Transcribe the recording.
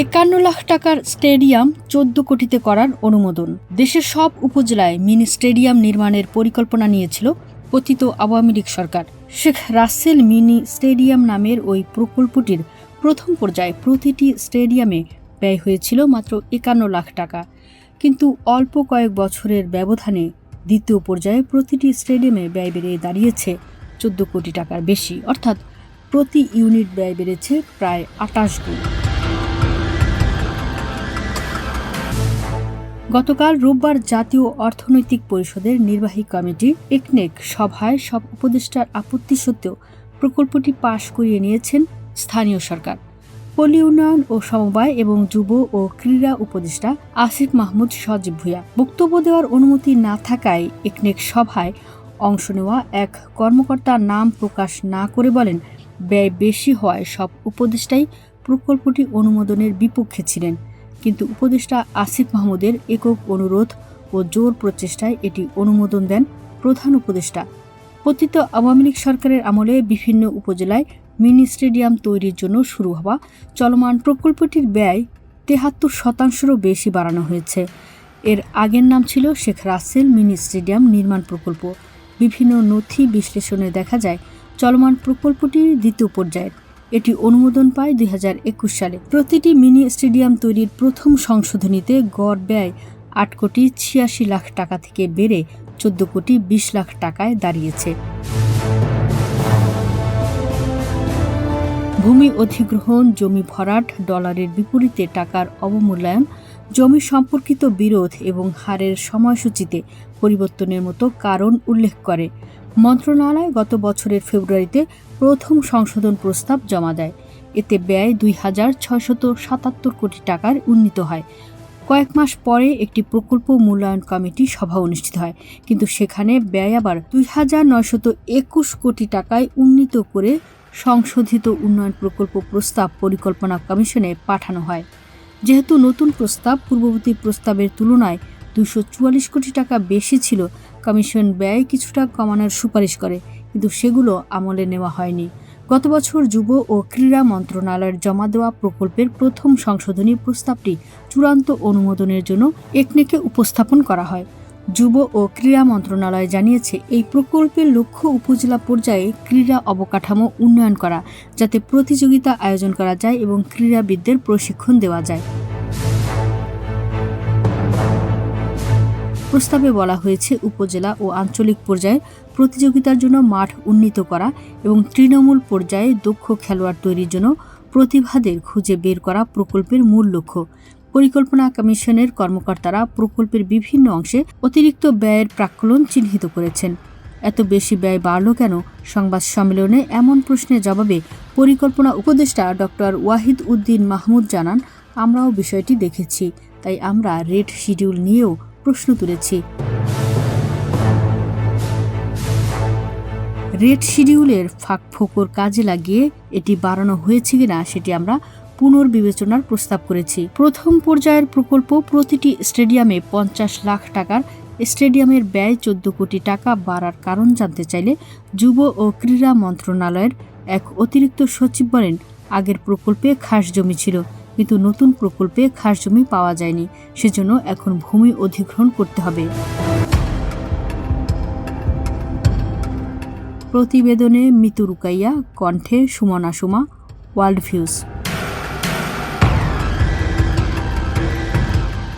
একান্ন লাখ টাকার স্টেডিয়াম চোদ্দ কোটিতে করার অনুমোদন। দেশের সব উপজেলায় মিনি স্টেডিয়াম নির্মাণের পরিকল্পনা নিয়েছিল পতিত আওয়ামী লীগ সরকার। শেখ রাসেল মিনি স্টেডিয়াম নামের ওই প্রকল্পটির প্রথম পর্যায়ে প্রতিটি স্টেডিয়ামে ব্যয় হয়েছিল মাত্র একান্ন লাখ টাকা। কিন্তু অল্প কয়েক বছরের ব্যবধানে দ্বিতীয় পর্যায়ে প্রতিটি স্টেডিয়ামে ব্যয় বেড়ে দাঁড়িয়েছে চোদ্দ কোটি টাকার বেশি। অর্থাৎ প্রতি ইউনিট ব্যয় বেড়েছে প্রায় আটাশ গুণ। গতকাল রোববার জাতীয় অর্থনৈতিক পরিষদের নির্বাহী কমিটি একনেক সভায় সব উপদেষ্টার আপত্তি সত্ত্বেও প্রকল্পটি পাশ করিয়ে নিয়েছেন স্থানীয় সরকার। পল্লী উন্নয়ন ও সমবায় এবং যুব ও ক্রীড়া উপদেষ্টা আসিফ মাহমুদ সজীব ভুঁইয়া বক্তব্য দেওয়ার অনুমতি না থাকায় একনেক সভায় অংশ নেওয়া এক কর্মকর্তার নাম প্রকাশ না করে বলেন, ব্যয় বেশি হওয়ায় সব উপদেষ্টাই প্রকল্পটি অনুমোদনের বিপক্ষে ছিলেন। কিন্তু উপদেষ্টা আসিফ মাহমুদের একক অনুরোধ ও জোর প্রচেষ্টায় এটি অনুমোদন দেন প্রধান উপদেষ্টা। পতিত আওয়ামী লীগ সরকারের আমলে বিভিন্ন উপজেলায় মিনি স্টেডিয়াম তৈরির জন্য শুরু হওয়া চলমান প্রকল্পটির ব্যয় তেহাত্তর শতাংশেরও বেশি বাড়ানো হয়েছে। এর আগের নাম ছিল শেখ রাসেল মিনি স্টেডিয়াম নির্মাণ প্রকল্প। বিভিন্ন নথি বিশ্লেষণে দেখা যায়, চলমান প্রকল্পটি দ্বিতীয় পর্যায়ের। এটি অনুমোদন পায় দু হাজার একুশ সালে। প্রতিটি মিনি স্টেডিয়াম তৈরির প্রথম সংশোধনীতে গড় ব্যয় আট কোটি ছিয়াশি লাখ টাকা থেকে বেড়ে চোদ্দ কোটি বিশ লাখ টাকায় দাঁড়িয়েছে। ভূমি অধিগ্রহণ, জমি ভরাট, ডলারের বিপরীতে টাকার অবমূল্যায়ন, জমি সম্পর্কিত বিরোধ এবং হারের সময়সূচিতে পরিবর্তনের মতো কারণ উল্লেখ করে। মন্ত্রণালয় গত বছরের ফেব্রুয়ারিতে প্রথম সংশোধন প্রস্তাব জমা দেয়। এতে ব্যয় দুই হাজার ছয়শত সাতাত্তর কোটি টাকার উন্নীত হয়। কয়েক মাস পরে একটি প্রকল্প মূল্যায়ন কমিটি সভা অনুষ্ঠিত হয়। কিন্তু সেখানে ব্যয় আবার দুই হাজার নয়শত একুশ কোটি টাকায় উন্নীত করে সংশোধিত উন্নয়ন প্রকল্প প্রস্তাব পরিকল্পনা কমিশনে পাঠানো হয়। যেহেতু নতুন প্রস্তাব পূর্ববর্তী প্রস্তাবের তুলনায় দুশো কোটি টাকা বেশি ছিল কমিশন ব্যয় কিছুটা কমানোর সুপারিশ করে, কিন্তু সেগুলো আমলে নেওয়া হয়নি। গত বছর যুব ও ক্রীড়া মন্ত্রণালয়ের জমা দেওয়া প্রকল্পের প্রথম সংশোধনী প্রস্তাবটি চূড়ান্ত অনুমোদনের জন্য একনেকে উপস্থাপন করা হয়। যুব ও ক্রীড়া মন্ত্রণালয় জানিয়েছে, এই প্রকল্পের লক্ষ্য উপজেলা পর্যায়ে ক্রীড়া অবকাঠামো উন্নয়ন করা, যাতে প্রতিযোগিতা আয়োজন করা যায় এবং ক্রীড়াবিদদের প্রশিক্ষণ দেওয়া যায়। প্রস্তাবে বলা হয়েছে উপজেলা ও আঞ্চলিক পর্যায়ে প্রতিযোগিতার জন্য মাঠ উন্নীত করা এবং তৃণমূল পর্যায়ে দক্ষ খেলোয়াড় তৈরির জন্য প্রতিভাদের খুঁজে বের করা প্রকল্পের মূল লক্ষ্য। পরিকল্পনা কমিশনের কর্মকর্তারা প্রকল্পের বিভিন্ন অংশে অতিরিক্ত ব্যয়ের প্রাক্কলন চিহ্নিত করেছেন। এত বেশি ব্যয় বাড়ল কেন? সংবাদ সম্মেলনে এমন প্রশ্নের জবাবে পরিকল্পনা উপদেষ্টা ডক্টর ওয়াহিদ উদ্দিন মাহমুদ জানান, আমরাও বিষয়টি দেখেছি, তাই আমরা রেড শিডিউল নিয়েও প্রশ্ন তুলেছি। রেড শিডিউলের ফাঁক ফোকর কাজে লাগিয়ে এটি বাড়ানো হয়েছে কিনা সেটি আমরা পুনর্বিবেচনার প্রস্তাব করেছি। প্রথম পর্যায়ের প্রকল্প প্রতিটি স্টেডিয়ামে পঞ্চাশ লাখ টাকার স্টেডিয়ামের ব্যয় চোদ্দ কোটি টাকা বাড়ার কারণ জানতে চাইলে যুব ও ক্রীড়া মন্ত্রণালয়ের এক অতিরিক্ত সচিব বলেন, আগের প্রকল্পে খাস জমি ছিল। কিন্তু নতুন প্রকল্পে খাস জমি পাওয়া যায়নি। সেজন্য এখন ভূমি অধিগ্রহণ করতে হবে। প্রতিবেদনে মিতু রুকাইয়া, কণ্ঠে সুমনা সুমা, ওয়ার্ল্ড ভিউজ।